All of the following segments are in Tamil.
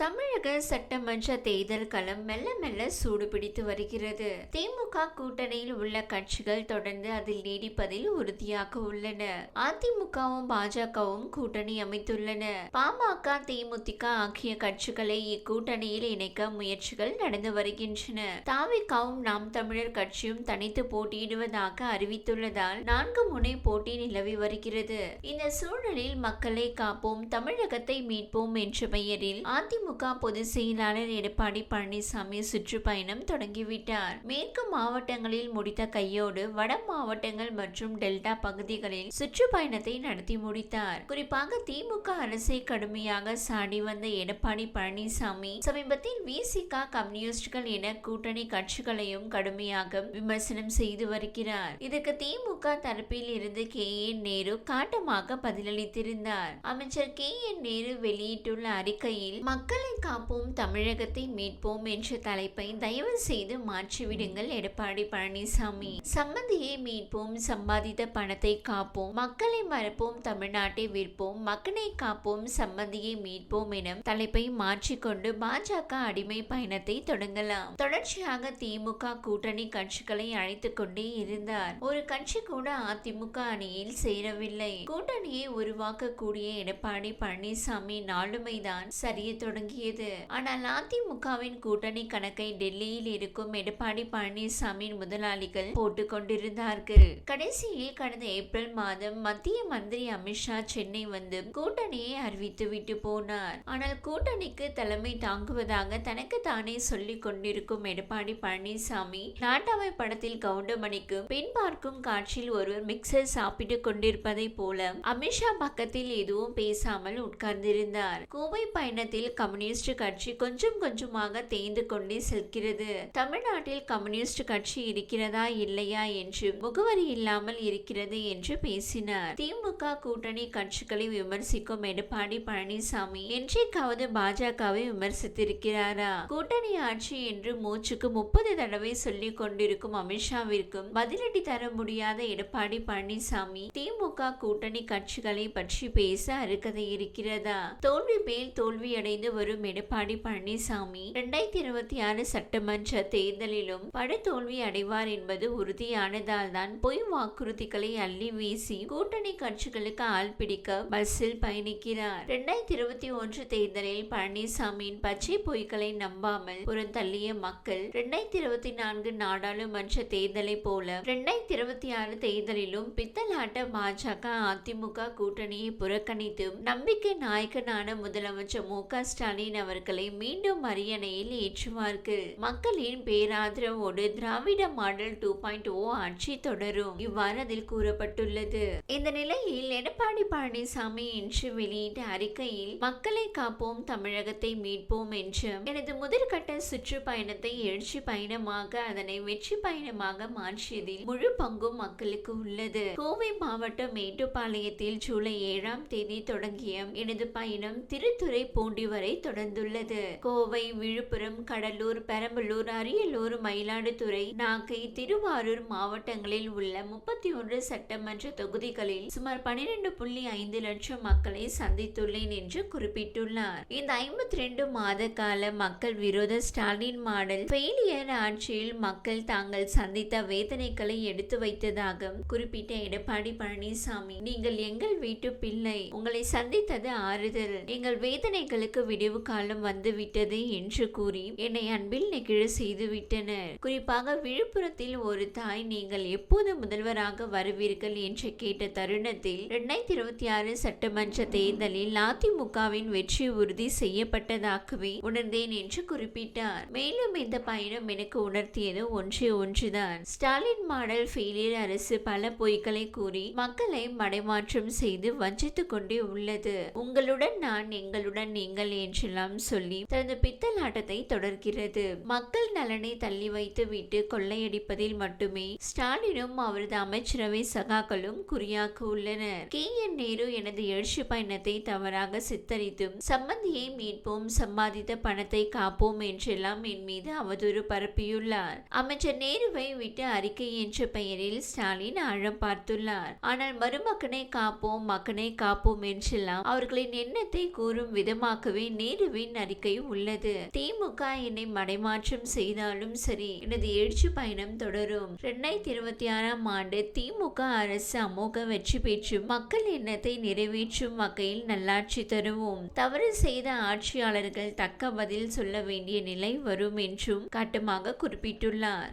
தமிழக சட்டமன்ற தேர்தல் களம் மெல்ல மெல்ல சூடு பிடித்து வருகிறது. திமுக கூட்டணியில் உள்ள கட்சிகள் தொடர்ந்து அதில் நீடிப்பதில் உறுதியாக உள்ளன. அதிமுகவும் பாஜகவும் கூட்டணி அமைத்துள்ளன. பாமக தேமுதிக ஆகிய கட்சிகளை இக்கூட்டணியில் இணைக்க முயற்சிகள் நடந்து வருகின்றன. தாவிகாவும் நாம் தமிழர் கட்சியும் தனித்து போட்டியிடுவதாக அறிவித்துள்ளதால் நான்கு முனை போட்டி நிலவி வருகிறது. இந்த சூழலில் மக்களை காப்போம் தமிழகத்தை மீட்போம் என்ற பெயரில் அதிமுக பொதுச் செயலாளர் எடப்பாடி பழனிசாமி சுற்றுப்பயணம் தொடங்கிவிட்டார். மேற்கு மாவட்டங்களில் முடித்த கையோடு வட மாவட்டங்கள் மற்றும் டெல்டா பகுதிகளில் சுற்றுப்பயணத்தை நடத்தி முடித்தார். குறிப்பாக திமுக அரசை கடுமையாக சாடி வந்த எடப்பாடி பழனிசாமி சமீபத்தில் விசிக கம்யூனிஸ்டுகள் என கூட்டணி கட்சிகளையும் கடுமையாக விமர்சனம் செய்து வருகிறார். இதற்கு திமுக தரப்பில் இருந்து கே. என். நேரு காட்டமாக பதிலளித்திருந்தார். அமைச்சர் கே. என். நேரு வெளியிட்டுள்ள அறிக்கையில் மக்கள் காப்போம் தமிழகத்தை மீட்போம் என்ற தலைப்பை தயவு செய்து மாற்றிவிடுங்கள் எடப்பாடி பழனிசாமி. சம்மதியை மீட்போம் சம்பாதித்த பணத்தை காப்போம் மக்களை மறப்போம் தமிழ்நாட்டை விற்போம் மக்களை காப்போம் சம்மதியை மீட்போம் என தலைப்பை மாற்றிக்கொண்டு பாஜக அடிமை பயணத்தை தொடங்கலாம். தொடர்ச்சியாக திமுக கூட்டணி கட்சிகளை அழைத்துக் கொண்டே இருந்தார். ஒரு கட்சி கூட அதிமுக அணியில் சேரவில்லை. கூட்டணியை உருவாக்கக்கூடிய எடப்பாடி பழனிசாமி நாளுமைதான் சரிய தொடங்க தொடங்கியது ஆனால் அதிமுகவின் கூட்டணி கணக்கை டெல்லியில் இருக்கும் எடப்பாடி பழனிசாமியின் முதலாளிகள் போட்டுக் கொண்டிருந்தார்கள். கடைசியில் கடந்த ஏப்ரல் மாதம் மத்திய மந்திரி அமித்ஷா சென்னை வந்து கூட்டணியை அறிவித்து விட்டு போனார். ஆனால் கூட்டணிக்கு தலைமை தாங்குவதாக தனக்கு தானே சொல்லிக் கொண்டிருக்கும் எடப்பாடி பழனிசாமி நாட்டாமை படத்தில் கவுண்டமணிக்கு பெண் பார்க்கும் காட்சியில் ஒருவர் மிக்சர் சாப்பிட்டு கொண்டிருப்பதை போல அமித்ஷா பக்கத்தில் எதுவும் பேசாமல் உட்கார்ந்திருந்தார். கோவை பயணத்தில் கமல் கம்யூனிஸ்ட் கட்சி கொஞ்சம் கொஞ்சமாக தேய்ந்து கொண்டே செல்கிறது. தமிழ்நாட்டில் கம்யூனிஸ்ட் கட்சி இருக்கிறதா இல்லையா என்று முகவரி இல்லாமல் இருக்கிறது என்று பேசினார். திமுக கூட்டணி கட்சிகளை விமர்சிக்கும் எடப்பாடி பழனிசாமி என்றைக்காவது பாஜகவை விமர்சித்திருக்கிறாரா? கூட்டணி ஆட்சி என்று மூச்சுக்கு முப்பது தடவை சொல்லிக் கொண்டிருக்கும் அமித்ஷாவிற்கும் பதிலடி தர முடியாத எடப்பாடி பழனிசாமி திமுக கூட்டணி கட்சிகளை பற்றி பேச அருகதை இருக்கிறதா? தோல்வி மேல் தோல்வியடைந்து வரும் எடப்பாடி பழனிசாமி இரண்டாயிரத்தி இருபத்தி ஆறு சட்டமன்ற தேர்தலிலும் படுதோல்வி அடைவார் என்பது உறுதியானதால் தான் பொய் வாக்குறுதிகளை அள்ளி வீசி கூட்டணி கட்சிகளுக்கு ஆள் பிடிக்க பஸ்ஸில் பயணிக்கிறார். இரண்டாயிரத்தி இருபத்தி ஒன்று தேர்தலில் பழனிசாமியின் பச்சை பொய்களை நம்பாமல் புறந்தள்ளிய மக்கள் இரண்டாயிரத்தி இருபத்தி நான்கு நாடாளுமன்ற தேர்தலை போல இரண்டாயிரத்தி இருபத்தி ஆறு தேர்தலிலும் பித்தலாட்ட பாஜக அதிமுக கூட்டணியை புறக்கணித்து நம்பிக்கை நாயகனான முதலமைச்சர் மு க ஸ்டாலின் அவர்களை மீண்டும் அரியணையில் ஏற்றுவார்கள் மக்களின் பேராதரவோடு Dravida model two point o ஆட்சி தொடரும். இவ்வாறு அதில் கூறப்பட்டுள்ளது. இந்த நிலையில் எடப்பாடி பழனிசாமி இன்று வெளியிட்ட அறிக்கையில் மக்களை காப்போம் தமிழகத்தை மீட்போம் என்று எனது முதற்கட்ட சுற்றுப்பயணத்தை எழுச்சி பயணமாக அதனை வெற்றி பயணமாக மாற்றியதில் முழு பங்கும் மக்களுக்கு உள்ளது. கோவை மாவட்டம் மேட்டுப்பாளையத்தில் ஜூலை ஏழாம் தேதி தொடங்கிய எனது பயணம் திருத்துறை பூண்டி வரை தொடர்ந்துள்ளது. கோவை விழுப்புரம் கடலூர் பெரம்பலூர் அரியலூர் மயிலாடுதுறை நாகை திருவாரூர் மாவட்டங்களில் உள்ள முப்பத்தி ஒன்று சட்டமன்ற தொகுதிகளில் சுமார் பனிரெண்டு புள்ளி ஐந்து லட்சம் மக்களை சந்தித்துள்ளேன் என்று குறிப்பிட்டுள்ளார். இந்த ஐம்பத்தி ரெண்டு மாத கால மக்கள் விரோத ஸ்டாலின் மாடல் ஃபெயிலியர் ஆட்சியில் மக்கள் தாங்கள் சந்தித்த வேதனைகளை எடுத்து வைத்ததாக குறிப்பிட்ட எடப்பாடி பழனிசாமி. நீங்கள் எங்கள் வீட்டு பிள்ளை. உங்களை சந்தித்தது ஆறுதல். எங்கள் வேதனைகளுக்கு விடு விடிவு காலம் வந்துவிட்டது என்று கூறி என்னை அன்பில் நெகிழ செய்து விட்டனர். குறிப்பாக விழுப்புரத்தில் ஒரு தாய் நீங்கள் எப்போது முதல்வராக வருவீர்கள் என்று கேட்ட தருணத்தில் இரண்டாயிரத்தி இருபத்தி ஆறு சட்டமன்ற தேர்தலில் அதிமுகவின் வெற்றி உறுதி செய்யப்பட்டதாகவே உணர்ந்தேன் என்று குறிப்பிட்டார். மேலும் இந்த பயணம் எனக்கு உணர்த்தியது ஒன்றே ஒன்றுதான். ஸ்டாலின் மாடல் ஃபெயிலியர் அரசு பல பொய்களை கூறி மக்களை மடைமாற்றம் செய்து வஞ்சித்துக் கொண்டே உள்ளது. உங்களுடன் நான் எங்களுடன் நீங்கள் என்று என்றெல்லாம் சொல்லி தனது பித்தலாட்டத்தை தொடர்கிறது. மக்கள் நலனை தள்ளி வைத்து விட்டு கொள்ளையடிப்பதில் மட்டுமே ஸ்டாலினும் அவரது அமைச்சரவை சகாக்களும் குறியாக்க உள்ளனர். கே. என். நேரு எனது எழுச்சி பயணத்தை தவறாக சித்தரித்தும் சம்மந்தியை மீட்போம் சம்பாதித்த பணத்தை காப்போம் என்றெல்லாம் என் மீது அவதூறு பரப்பியுள்ளார். அமைச்சர் நேருவை விட்டு அறிக்கை என்ற பெயரில் ஸ்டாலின் ஆழம் பார்த்துள்ளார். ஆனால் மருமக்கனை காப்போம் மக்கனை காப்போம் என்றெல்லாம் அவர்களின் எண்ணத்தை கூறும் விதமாகவே நேரு நேருவின் அறிக்கையும் உள்ளது. திமுக என்னை மடைமாற்றம் செய்தாலும் சரி எனது எழுச்சி பயணம் தொடரும். இரண்டாயிரத்தி இருபத்தி ஆறாம் ஆண்டு திமுக அரசு அமோக வெற்றி பெற்று மக்கள் எண்ணத்தை நிறைவேற்றும் வகையில் நல்லாட்சி தருவோம். தவறு செய்த ஆட்சியாளர்கள் தக்க பதில் சொல்ல வேண்டிய நிலை வரும் என்றும் கட்டுமாக குறிப்பிட்டுள்ளார்.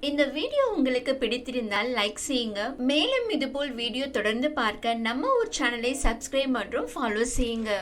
இந்த வீடியோ உங்களுக்கு பிடித்திருந்தால் லைக் செய்யுங்க. மேலும் இதுபோல் வீடியோ தொடர்ந்து பார்க்க நம்ம ஒரு சேனலை சப்ஸ்கிரைப் மற்றும் ஃபாலோ செய்யுங்க.